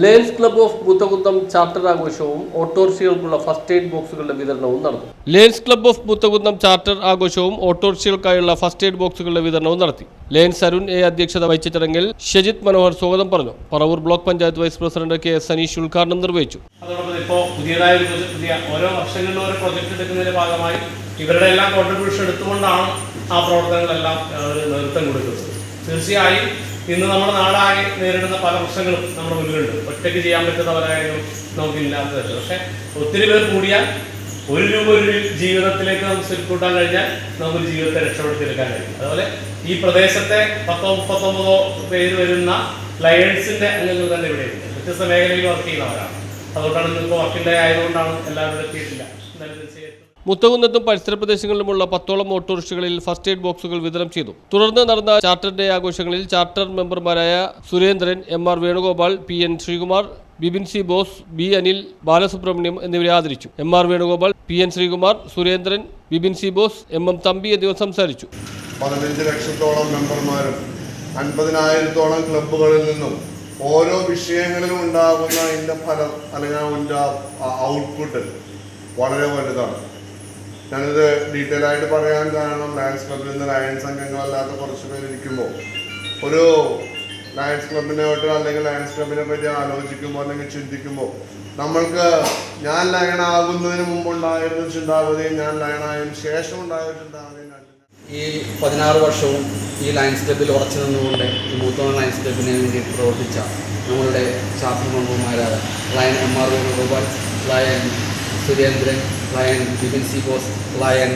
Lions Club of Muthakunnam charter ആഘോഷവും ഓട്ടോറിക്ഷകൾക്കുള്ള first aid ബോക്സുകളുടെ വിതരണവും നടന്നു Lions Club of Muthakunnam charter ആഘോഷവും ഓട്ടോറിക്ഷകൾക്കായുള്ള ഫസ്റ്റ് എയ്ഡ് ബോക്സുകളുടെ വിതരണവും നടത്തി. ലയൺസ് അരുൺ എ അധ്യക്ഷത വഹിച്ച ചടങ്ങിൽ ഷജിത് മനോഹർ സ്വാഗതം പറഞ്ഞു. Paravur block panchayat vice president K S Saneesh ഉദ്ഘാടനം നിർവഹിച്ചു. അതോടൊപ്പം ഇപ്പോൾ പുതിയതായ ഒരു പ്രൊജക്ട് പുതിയ ഓരോ വർഷങ്ങളിലും ഓരോ പ്രൊജക്ട് എടുക്കുന്നതിന്റെ ഭാഗമായി ഇവരുടെ എല്ലാം കോൺട്രിബ്യൂഷൻ എടുത്തുകൊണ്ടാണ് ആ പ്രവർത്തനങ്ങളെല്ലാം അവർ നേതൃത്വം കൊടുക്കുന്നത്. തീർച്ചയായും ഇന്ന് നമ്മുടെ നാടാകെ നേരിടുന്ന പല പ്രശ്നങ്ങളും നമ്മുടെ മുന്നിലുണ്ട്. ഒറ്റയ്ക്ക് ചെയ്യാൻ പറ്റുന്നവരായാലും നമുക്കില്ലാത്തതല്ല പക്ഷെ ഒത്തിരി പേർ കൂടിയാൽ ഒരു രൂപ ഒരു ജീവിതത്തിലേക്ക് നമുക്ക് സ്വരുക്കൂട്ടാൻ കഴിഞ്ഞാൽ നമുക്കൊരു ജീവിതത്തെ രക്ഷപ്പെടുത്തിയെടുക്കാൻ കഴിയും. അതുപോലെ ഈ പ്രദേശത്തെ പത്തോ മുപ്പത്തൊമ്പതോ പേര് വരുന്ന ലയൺസിന്റെ അംഗങ്ങൾ തന്നെ ഇവിടെയുണ്ട്. വ്യത്യസ്ത മേഖലയിൽ വർക്ക് ചെയ്യുന്നവരാണ്. അതുകൊണ്ടാണ് ഇന്നിപ്പോൾ വർക്കിന്റെ ആയതുകൊണ്ടാണ് എല്ലാവരും എത്തിയിട്ടില്ല. മുത്തകുന്നത്തും പരിസര പ്രദേശങ്ങളിലുമുള്ള പത്തോളം ഓട്ടോറിക്ഷകളിൽ ഫസ്റ്റ് എയ്ഡ് ബോക്സുകൾ വിതരണം ചെയ്തു. തുടർന്ന് നടന്ന ചാർട്ടർ ഡേ ആഘോഷങ്ങളിൽ ചാർട്ടർ മെമ്പർമാരായ Surendran M R Venugopal P N Sreekumar Bibin C Bose B Anil Balasubramaniam എന്നിവരെ ആദരിച്ചു. M R Venugopal P N Sreekumar Surendran Bibin C Bose M M Thampi എന്നിവർ സംസാരിച്ചു. പതിനഞ്ച് ലക്ഷത്തോളം മെമ്പർമാരും അൻപതിനായിരത്തോളം ക്ലബ്ബുകളിൽ നിന്നും ഓരോ വിഷയങ്ങളിലും ഉണ്ടാകുന്ന അതിന്റെ ഫലം അല്ലെങ്കിൽ ഔട്ട്പുട്ട് വളരെ വലുതാണ്. ഞാനിത് ഡീറ്റെയിൽ ആയിട്ട് പറയാൻ കാരണം ലയൺസ് ക്ലബിൽ നിന്ന് ലയൺസ് അംഗങ്ങളല്ലാത്ത കുറച്ച് പേര് ഇരിക്കുമ്പോൾ ഒരു ലയൺസ് ക്ലബിനോട്ട് അല്ലെങ്കിൽ ലയൺസ് ക്ലബിനെ പറ്റി ആലോചിക്കുമ്പോൾ അല്ലെങ്കിൽ ചിന്തിക്കുമ്പോൾ നമ്മൾക്ക് ഞാൻ ലയണാകുന്നതിന് മുമ്പ് ഉണ്ടായിരുന്ന ചിന്താഗതിയും ഞാൻ ലയണായതിനു ശേഷം ഉണ്ടായ ചിന്താഗതിയും ഈ പതിനാറ് വർഷവും ഈ ലയൺസ് ക്ലബിൽ ഉറച്ചു നിന്നുകൊണ്ട് ഈ മൂത്തോൺ ലയൺസ് ക്ലബിന് വേണ്ടി പ്രവർത്തിച്ച നമ്മളുടെ ചാപ്റ്റർ മെമ്പർമാരായ lion M R Robert lion Surendran lion Bipin C Bose lion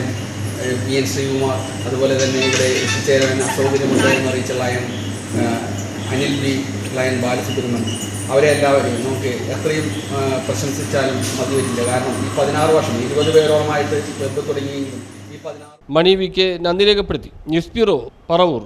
P N Sreekumar അതുപോലെ തന്നെ ഇവിടെ എത്തിച്ചേരാൻ അസൗകര്യമുണ്ടോ എന്ന് അറിയിച്ച lion Anil B lion Balasubramaniam. അവരെ എല്ലാവരെയും നമുക്ക് എത്രയും പ്രശംസിച്ചാലും മതി വരില്ല കാരണം ഈ പതിനാറ് വർഷം ഇരുപത് പേരോളമായിട്ട് ക്ലബ്ബ് തുടങ്ങിയെങ്കിലും ഈ പതിനാറ് മണി വി കെ നന്ദി രേഖപ്പെടുത്തി ന്യൂസ് ബ്യൂറോ പറവൂർ.